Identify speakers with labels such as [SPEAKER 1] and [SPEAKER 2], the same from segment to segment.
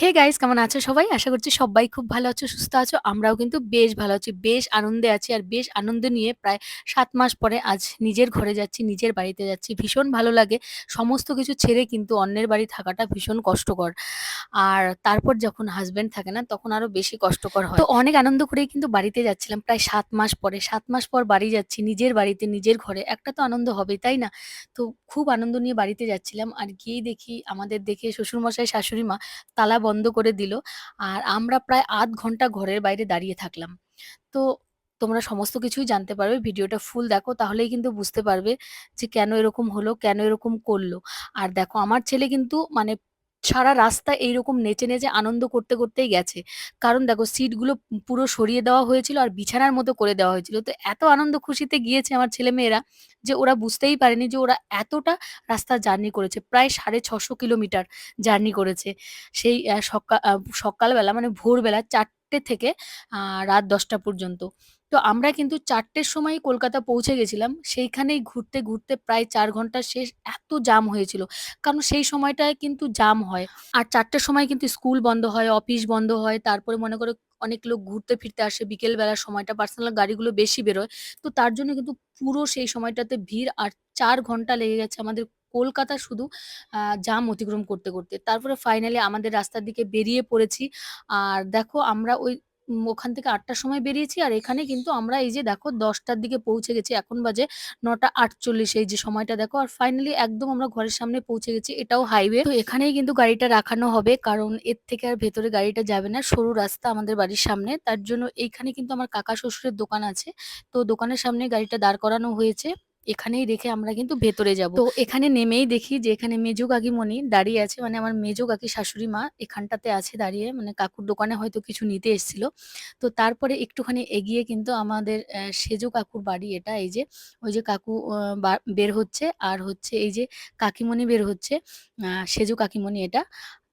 [SPEAKER 1] Hey guys কেমন আছো সবাই? আশা করছি সবাই খুব ভালো আছো, সুস্থ আছো। আমরাও কিন্তু বেশ ভালো আছি। বেশ আনন্দে আছি আর বেশ আনন্দ নিয়ে প্রায় সাত মাস পরে আজ নিজের ঘরে যাচ্ছি, নিজের বাড়িতে যাচ্ছি। ভীষণ ভালো লাগে। সমস্ত কিছু ছেড়ে কিন্তু অন্যের বাড়ি থাকাটা ভীষণ কষ্টকর। আর তারপর যখন হাজব্যান্ড থাকে না তখন আরও বেশি কষ্টকর হয়। তো অনেক আনন্দ করেই কিন্তু বাড়িতে যাচ্ছিলাম প্রায় সাত মাস পরে। সাত মাস পর বাড়ি যাচ্ছি নিজের বাড়িতে, নিজের ঘরে। একটা তো আনন্দ হবে তাই না? তো খুব আনন্দ নিয়ে বাড়িতে যাচ্ছিলাম। আর গিয়েই দেখি আমাদের দেখে শ্বশুরমশাই, শাশুড়ি মা তালা বন্ধ করে দিল। আর আমরা প্রায় আধ ঘণ্টা ঘরের বাইরে দাঁড়িয়ে থাকলাম। তো তোমরা সমস্ত কিছুই জানতে পারবে। ভিডিওটা ফুল দেখো তাহলেই কিন্তু বুঝতে পারবে যে কেন এরকম হলো, কেন এরকম করল। আর দেখো আমার ছেলে কিন্তু মানে সারা রাস্তা এইরকম নেচে, নেচে আনন্দ করতে, করতেই গেছে। কারণ দেখো সিটগুলো পুরো সরিয়ে দেওয়া হয়েছিল আর বিছানার মতো করে দেওয়া হয়েছিল। তো এত আনন্দ খুশিতে গিয়েছে আমার ছেলেমেয়েরা যে ওরা বুঝতেই পারেনি যে ওরা এতটা রাস্তা জার্নি করেছে। প্রায় ৬৫০ কিলোমিটার জার্নি করেছে। সেই সকাল সকালবেলা মানে ভোরবেলা ৪টে থেকে রাত ১০টা পর্যন্ত। তো আমরা কিন্তু চারটের সময়ই কলকাতা পৌঁছে গেছিলাম। সেইখানেই ঘুরতে, ঘুরতে প্রায় চার ঘণ্টা শেষ এত জাম হয়েছিল। কারণ সেই সময়টায় কিন্তু জাম হয়। আর চারটের সময় কিন্তু স্কুল বন্ধ হয়, অফিস বন্ধ হয়। তারপরে মনে করো অনেক লোক ঘুরতে ফিরতে আসে বিকেল বেলার সময়টা পার্সোনাল গাড়িগুলো বেশি বেরোয়। তো তার জন্য কিন্তু পুরো সেই সময়টাতে ভিড় আর চার ঘণ্টা লেগে গেছে আমাদের কলকাতা শুধু জাম অতিক্রম করতে, করতে। তারপরে ফাইনালি আমাদের রাস্তার দিকে বেরিয়ে পড়েছি। আর দেখো আমরা ওই ওখান থেকে ৮টার সময় বেরিয়েছি আর এখানে কিন্তু আমরা এই যে দেখো ১০টার দিকে পৌঁছে গেছি। এখন বাজে ৯টা ৪৮ এই যে সময়টা দেখো আর ফাইনালি একদম আমরা ঘরের সামনে পৌঁছে গেছি। এটাও হাইওয়ে। তো এখানেই কিন্তু গাড়িটা রাখানো হবে। কারণ এর থেকে আর ভেতরে গাড়িটা যাবে না। সরু রাস্তা আমাদের বাড়ির সামনে। তার জন্য এইখানে কিন্তু আমার কাকা শ্বশুরের দোকান আছে। তো দোকানের সামনে গাড়িটা দাঁড় করানো হয়েছে। এখানেই রেখে আমরা কিন্তু ভেতরে যাব। তো এখানে নেমেই দেখি যে এখানে মেজো কাকিমণি দাঁড়িয়ে আছে। মানে আমার মেজো কাকি শাশুড়ি মা এখানটাতে আছে দাঁড়িয়ে। মানে কাকুর দোকানে হয়তো কিছু নিতে এসেছিল। তো তারপরে একটুখানি এগিয়ে কিন্তু আমাদের সেজু কাকুর বাড়ি এটা। এই যে, ওই যে কাকু বের হচ্ছে আর হচ্ছে এই যে কাকিমণি বের হচ্ছে। সেজু কাকিমণি এটা।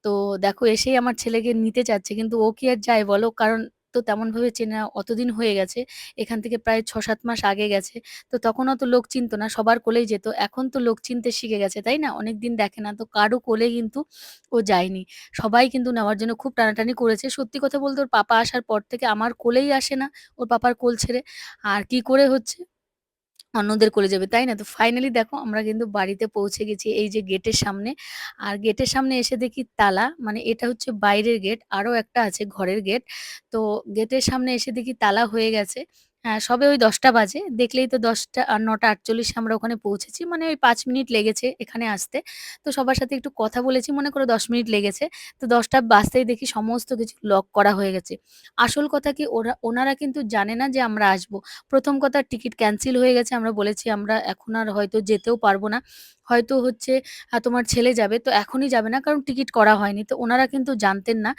[SPEAKER 1] তো দেখো, এসেই আমার ছেলেকে নিতে চাচ্ছে কিন্তু ও কি আর যায় বলো? কারণ তো তেমনভাবে চেনা অতদিন হয়ে গেছে। এখান থেকে প্রায় ৬-৭ মাস আগে গেছে। তো তখন অত লোক চিনত না। সবার কোলেই যেত। এখন তো লোক চিনতে শিখে গেছে, তাই না? অনেক দিন দেখে না। তো কারও কোলে কিন্তু ও যায়নি। সবাই কিন্তু নেওয়ার জন্য খুব টানাটানি করেছে। সত্যি কথা বলতে ওর পাপা আসার পর থেকে আমার কোলেই আসে না ওর পাপার কোল ছেড়ে। আর কি করে হচ্ছে অন্যদের কোলে যাবে, তাই না? তো ফাইনালি দেখো আমরা কিন্তু বাড়িতে পৌঁছে গেছি এই যে গেটের সামনে। আর গেটের সামনে এসে দেখি তালা। মানে এটা হচ্ছে বাইরের গেট। আরও একটা আছে ঘরের গেট। তো গেটের সামনে এসে দেখি তালা হয়ে গেছে। হ্যাঁ, সবে ওই ১০টা বাজে। দেখলেই তো ১০টা আ ৯টা ৪৮ আমরা ওখানে পৌঁছেছি। মানে ওই ৫ মিনিট লেগেছে এখানে আসতে। তো সবার সাথে একটু কথা বলেছি। মনে করো ১০ মিনিট লেগেছে। তো ১০টা বাজতেই দেখি সমস্ত কিছু লক করা হয়ে গেছে। আসল কথা কি ওরা ওনারা কিন্তু জানে না যে আমরা আসব। ১ম কথা টিকিট ক্যান্সেল হয়ে গেছে। আমরা বলেছি আমরা এখন আর হয়তো যেতেও পারব না। হয়তো হচ্ছে তোমার ছেলে যাবে। তো এখনই যাবে না কারণ টিকিট করা হয়নি। তো ওনারা কিন্তু জানতেন না।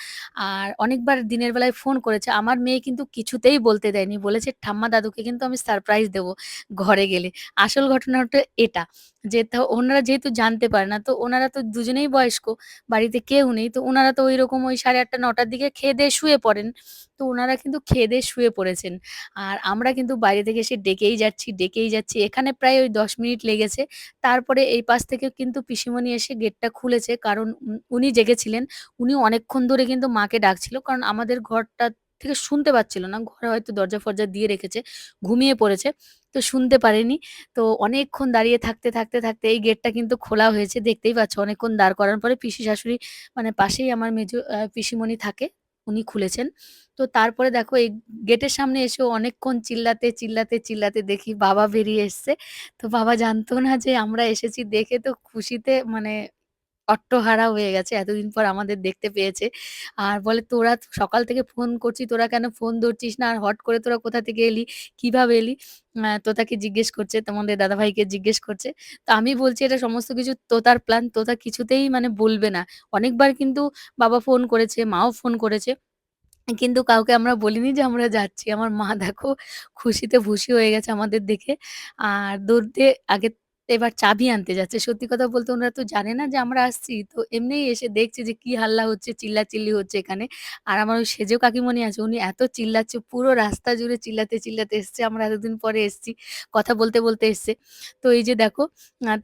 [SPEAKER 1] আর অনেকবার দিনের বেলায় ফোন করেছে। আমার মেয়ে কিন্তু কিছুতেই বলতে দেয়নি। বলেছে দাদুকে কিন্তু আমি সারপ্রাইজ দেব ঘরে গেলে। আসল ঘটনাটা এটা। যে ওনারা যেহেতু জানতে পারে না। তো ওনারা তো দুজনেই বয়স্ক। বাড়িতে কেউ নেই। তো ওনারা তো ওই রকম ওই ৮:৩০ ৯টার দিকে খেয়ে-দেয়ে শুয়ে পড়েন। তো ওনারা কিন্তু খেয়ে-দেয়ে শুয়ে পড়েছেন। আর আমরা কিন্তু বাইরে থেকে এসে ডেকেই যাচ্ছি, ডেকেই যাচ্ছি। এখানে প্রায় ওই ১০ মিনিট লেগেছে। তারপরে এই পাশ থেকে কিন্তু পিসিমণি এসে গেটটা খুলেছে। কারণ উনি জেগেছিলেন। উনি অনেকক্ষণ ধরে কিন্তু মাকে ডাকছিল। কারণ আমাদের ঘরটা থেকে শুনতে পাচ্ছিল না। ঘরে হয়তো দরজা-ফরজা দিয়ে রেখেছে। ঘুমিয়ে পড়েছে। তো শুনতে পারেনি। তো অনেকক্ষণ দাঁড়িয়ে থাকতে, থাকতে, থাকতে এই গেটটা কিন্তু খোলা হয়েছে। দেখতেই পাচ্ছ অনেকক্ষণ দাঁড় করার পরে পিসি শাশুড়ি মানে পাশেই আমার মেজো পিসিমণি থাকে। উনি খুলেছেন। তো তারপরে দেখো এই গেটের সামনে এসেও অনেকক্ষণ চিল্লাতে, চিল্লাতে, চিল্লাতে দেখি বাবা বেরিয়ে এসছে। তো বাবা জানতো না যে আমরা এসেছি দেখে তো খুশিতে মানে অট্টহারা হয়ে গেছে। এতদিন পর আমাদের দেখতে পেয়েছে। আর বলে, "তোরা সকাল থেকে ফোন করছি, তোরা কেন ফোন ধরছিস না? আর হট করে তোরা কোথা থেকে এলি? কীভাবে এলি?" তোতাকে জিজ্ঞেস করছে, তোমাদের দাদাভাইকে জিজ্ঞেস করছে। তো আমি বলছি, "এটা সমস্ত কিছু তোতার প্ল্যান। তোতা কিছুতেই মানে বলবে না।" অনেকবার কিন্তু বাবা ফোন করেছে, মাও ফোন করেছে। কিন্তু কাউকে আমরা বলিনি যে আমরা যাচ্ছি। আমার মা দেখো খুশিতে ভুসি হয়ে গেছে আমাদের দেখে। আর দৌড় দিয়ে আগে এবার চাবি আনতে যাচ্ছে। সত্যি কথা বলতে ওনারা তো জানে না যে আমরা আসছি। তো এমনিই এসে দেখছে যে কি হাল্লা হচ্ছে, চিল্লাচিল্লি হচ্ছে এখানে। আর আমার ওই সেজো কাকিমণি আছে উনি এত চিল্লাচ্ছে পুরো রাস্তা জুড়ে চিল্লাতে, চিল্লাতে এসছে। আমরা এতদিন পরে এসছি। কথা বলতে, বলতে এসছে। তো এই যে দেখো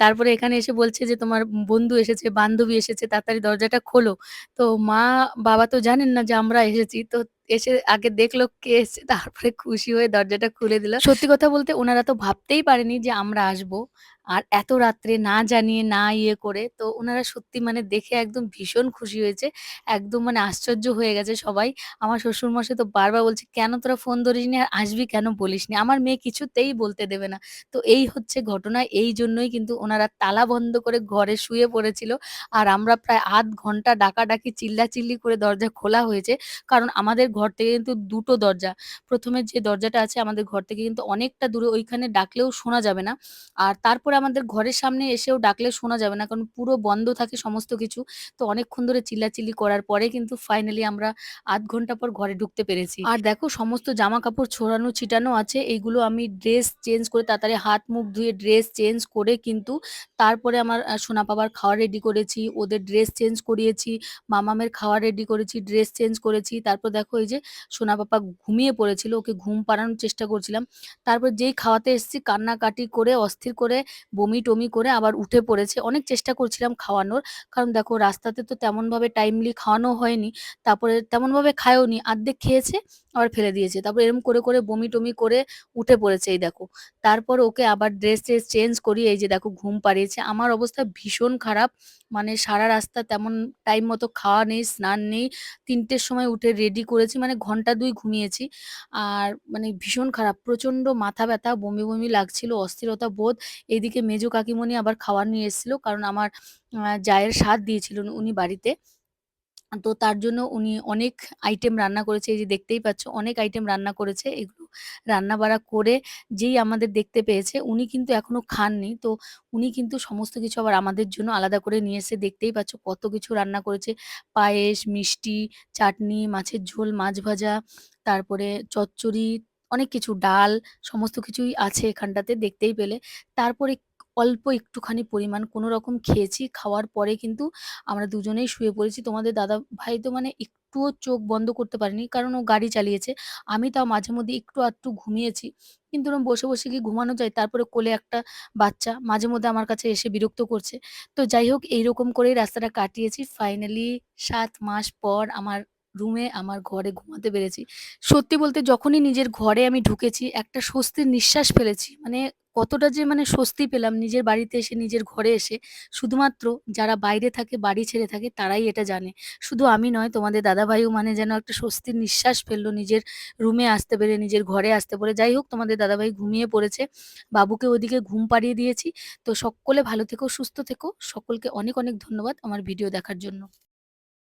[SPEAKER 1] তারপরে এখানে এসে বলছে যে, "তোমার বন্ধু এসেছে, বান্ধবী এসেছে, তাড়াতাড়ি দরজাটা খোলো।" তো মা, বাবা তো জানেন না যে আমরা এসেছি। তো এসে আগে দেখল কে এসছে তারপরে খুশি হয়ে দরজাটা খুলে দিল। সত্যি কথা বলতে ওনারা তো ভাবতেই পারেনি যে আমরা আসব। আর এত রাত্রে না জানিয়ে, না ইয়ে করে তো ওনারা সত্যি মানে দেখে একদম ভীষণ খুশি হয়েছে। একদম মানে আশ্চর্য হয়ে গেছে সবাই। আমার শ্বশুরমশাই তো বারবার বলছে, "কেন তোরা ফোন ধরিসনি আর আসবি কেন বলিসনি?" আমার মেয়ে কিছুতেই বলতে দেবে না। তো এই হচ্ছে ঘটনা। এই জন্যই কিন্তু ওনারা তালা বন্ধ করে ঘরে শুয়ে পড়েছিল। আর আমরা প্রায় আধ ঘণ্টা ডাকাডাকি চিল্লাচিল্লি করে দরজা খোলা হয়েছে। কারণ আমাদের ঘর থেকে কিন্তু দুটো দরজা। প্রথমে যে দরজাটা আছে আমাদের ঘর থেকে কিন্তু অনেকটা দূরে ওইখানে ডাকলেও শোনা যাবে না। আর তারপরে আমাদের ঘরের সামনে এসেও ডাকলে শোনা যাবে না। কারণ পুরো বন্ধ থাকে সমস্ত কিছু। তো অনেকক্ষণ ধরে চিল্লাচিল্লি করার পরে কিন্তু ফাইনালি আমরা আধ ঘণ্টা পর ঘরে ঢুকতে পেরেছি। আর দেখো সমস্ত জামা কাপড় ছড়ানো ছিটানো আছে। এইগুলো আমি ড্রেস চেঞ্জ করে তাড়াতাড়ি হাত মুখ ধুয়ে ড্রেস চেঞ্জ করে কিন্তু তারপরে আমার সোনা বাবার খাওয়া রেডি করেছি। ওদের ড্রেস চেঞ্জ করিয়েছি। মামামের খাওয়া রেডি করেছি, ড্রেস চেঞ্জ করেছি। তারপর দেখো এই যে সোনা পাপা ঘুমিয়ে পড়েছিল। ওকে ঘুম পাড়ানোর চেষ্টা করছিলাম। তারপর যেই খাওয়াতে এসেছি, কান্নাকাটি করে, অস্থির করে বমি-টমি করে আবার উঠে পড়েছে। অনেক চেষ্টা করছিলাম খাওয়ানোর। কারণ দেখো রাস্তাতে তো তেমনভাবে টাইমলি খাওয়ানো হয়নি। তারপরে তেমনভাবে খায়ওনি। আর্ধেক খেয়েছে আবার ফেলে দিয়েছে। তারপর এরকম করে, করে বমি-টমি করে উঠে পড়েছে এই দেখো। তারপর ওকে আবার ড্রেস-ট্রেস চেঞ্জ করিয়ে এই যে দেখো ঘুম পাড়িয়েছে। আমার অবস্থা ভীষণ খারাপ। মানে সারা রাস্তা তেমন টাইম মতো খাওয়া নেই, স্নান নেই। তিনটের সময় উঠে রেডি করেছি মানে ঘণ্টা দুই ঘুমিয়েছি। আর মানে ভীষণ খারাপ। প্রচণ্ড মাথা ব্যথা, বমি, বমি লাগছিল, অস্থিরতা বোধ। এদিকে মেজো কাকিমণি আবার খাবার নিয়ে এসেছিল। কারণ আমার জায়ের সাধ দিয়েছিলেন উনি বাড়িতে। তো তার জন্য উনি অনেক আইটেম রান্না করেছে। এই যে দেখতেই পাচ্ছ অনেক আইটেম রান্না করেছে। এগুলো রান্না-বাড়া করে যেই আমাদের দেখতে পেয়েছে উনি কিন্তু এখনও খাননি। তো উনি কিন্তু সমস্ত কিছু আবার আমাদের জন্য আলাদা করে নিয়ে এসে দেখতেই পাচ্ছ কত কিছু রান্না করেছে। পায়েস, মিষ্টি, চাটনি, মাছের ঝোল, মাছ ভাজা, তারপরে চচ্চড়ি, অনেক কিছু ডাল সমস্ত কিছুই আছে এখানটাতে দেখতেই পেলে। তারপরে অল্প একটুখানি পরিমাণ কোনো রকম খেয়েছি। খাওয়ার পরে কিন্তু আমরা দুজনেই শুয়ে পড়েছি। তোমাদের দাদা ভাই তো মানে একটুও চোখ বন্ধ করতে পারেনি। কারণ ও গাড়ি চালিয়েছে। আমি তাও মাঝে মধ্যে একটু আধটু ঘুমিয়েছি। কিন্তু ওরম বসে, বসে কি ঘুমানো যায়? তারপরে কোলে একটা বাচ্চা মাঝে মধ্যে আমার কাছে এসে বিরক্ত করছে। তো যাই হোক এইরকম করেই রাস্তাটা কাটিয়েছি। ফাইনালি সাত মাস পর আমার রুমে আমার ঘরে ঘুমাতে পেরেছি। সত্যি বলতে যখনই নিজের ঘরে আমি ঢুকেছি একটা স্বস্তির নিঃশ্বাস ফেলেছি। মানে কতটা যে মানে স্বস্তি পেলাম নিজের বাড়িতে এসে, নিজের ঘরে এসে শুধুমাত্র যারা বাইরে থাকে, বাড়ি ছেড়ে থাকে তারাই এটা জানে। শুধু আমি নয় তোমাদের দাদাভাইও মানে যেন একটা স্বস্তির নিঃশ্বাস ফেলল নিজের রুমে আসতে পেরে, নিজের ঘরে আসতে পেরে। যাই হোক তোমাদের দাদাভাই ঘুমিয়ে পড়েছে। বাবুকে ওদিকে ঘুম পাড়িয়ে দিয়েছি। তো সকলে ভালো থেকো, সুস্থ থেকো। সকলকে অনেক, অনেক ধন্যবাদ আমার ভিডিও দেখার জন্য।